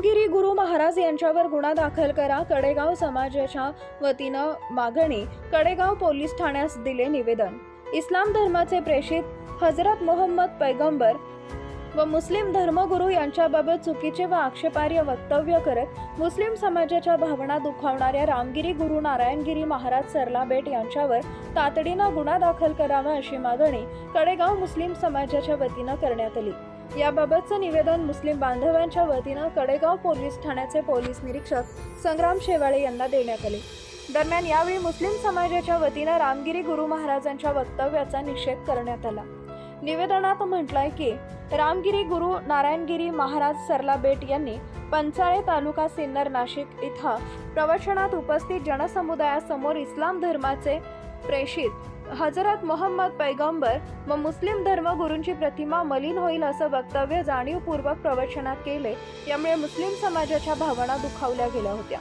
रामगिरी गुरु महाराज यांच्यावर गुन्हा दाखल करा. कडेगाव समाजाच्या वतीनं मागणी कडेगाव पोलीस ठाण्यास दिले निवेदन. इस्लाम धर्माचे प्रेषित हजरत मोहम्मद पैगंबर व मुस्लिम धर्मगुरू यांच्याबाबत चुकीचे व आक्षेपार्ह वक्तव्य करत मुस्लिम समाजाच्या भावना दुखावणाऱ्या रामगिरी गुरु नारायणगिरी महाराज सरलाबेट यांच्यावर तातडीनं गुन्हा दाखल करावा अशी मागणी कडेगाव मुस्लिम समाजाच्या वतीनं करण्यात आली. याबाबतचं निवेदन मुस्लिम बांधवांच्या वतीनं कडेगाव पोलीस ठाण्याचे पोलीस निरीक्षक संग्राम शेवाळे यांना देण्यात आले. दरम्यान यावेळी मुस्लिम समाजाच्या वतीनं रामगिरी गुरु महाराजांच्या वक्तव्याचा निषेध करण्यात आला. निवेदनात म्हटलंय की रामगिरी गुरु नारायणगिरी महाराज सरला बेट यांनी पंचाळे तालुका सिन्नर नाशिक इथं प्रवचनात उपस्थित जनसमुदायासमोर इस्लाम धर्माचे प्रेषित हजरत मोहम्मद पैगंबर व मुस्लिम धर्मगुरूंची प्रतिमा मलिन होईल असं वक्तव्य जाणीवपूर्वक प्रवचनात केले यामुळे मुस्लिम समाजाच्या भावना दुखावल्या गेल्या होत्या.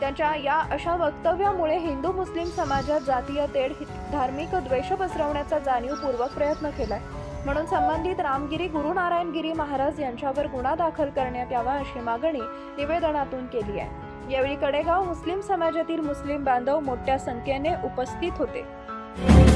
त्यांच्या या अशा वक्तव्यामुळे हिंदू मुस्लिम समाजात जातीय तेढ धार्मिक द्वेष पसरवण्याचा जाणीवपूर्वक प्रयत्न केलाय. म्हणून संबंधित रामगिरी गुरुनारायणगिरी महाराज यांच्यावर गुन्हा दाखल करण्यात यावा अशी मागणी निवेदनातून केली आहे. यावेळी कडेगाव मुस्लिम समाजातील मुस्लिम बांधव मोठ्या संख्येने उपस्थित होते. Thank you